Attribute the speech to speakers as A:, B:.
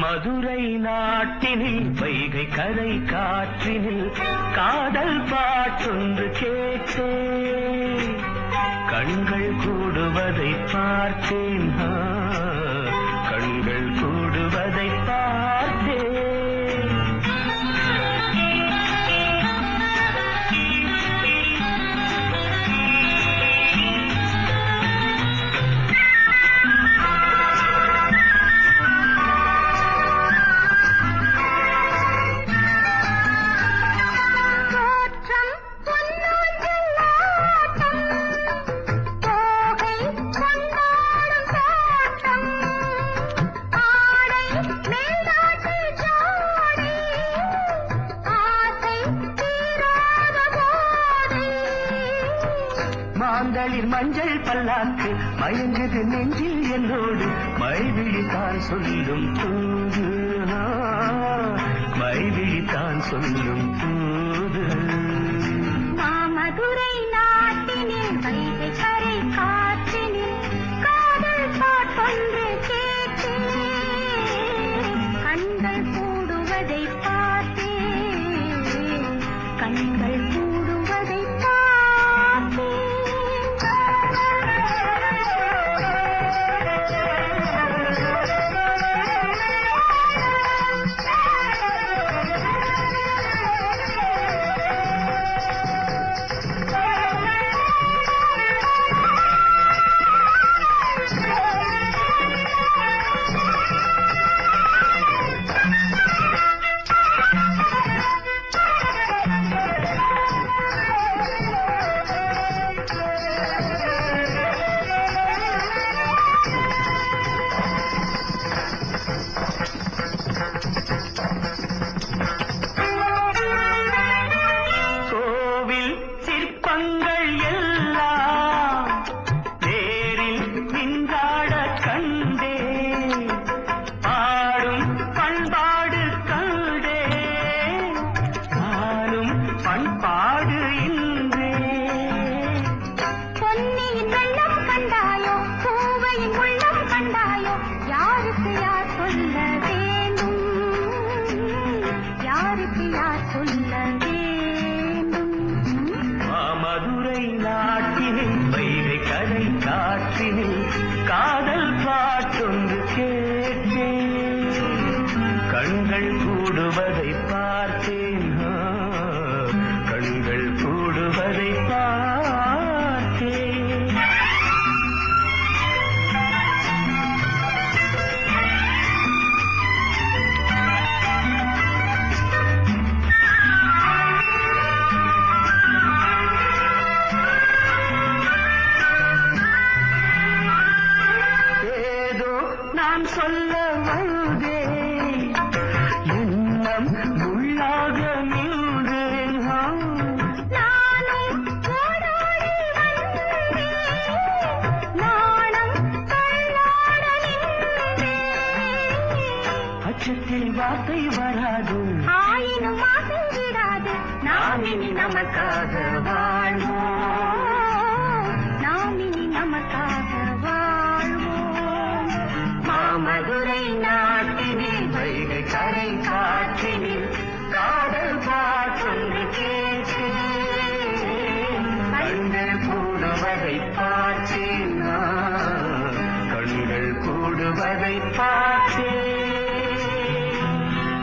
A: மதுரை நாட்டினில் வைகை கரை காற்றினில் காதல் பாட்டொன்று கேட்டே கண்கள் கூடுவதை பார்த்தேன் மாந்தளிர் மஞ்சள் பல்லாக்கு மயங்குது நெஞ்சில் என்னோடு. மைவிழித்தான் சொல்லும் தூது. மைவிழித்தான் சொல்லும் தூது.
B: மாமதுரை நாட்டினே வைகை கரை காற்றினே காதல் பாட்டொன்று கேட்டே கண்கள் கூடுவதை பார்த்தே கண்கள்
A: காற்றினில் நான் சொல்ல வந்தேன் எண்ணம் உள்ளாக நின்றேன் அச்சத்தில் வார்த்தை வராது.
B: ஆயினும் விடாது. நாம் இனி நமக்காக வாழ்வோம்.
A: பார்த்தேன்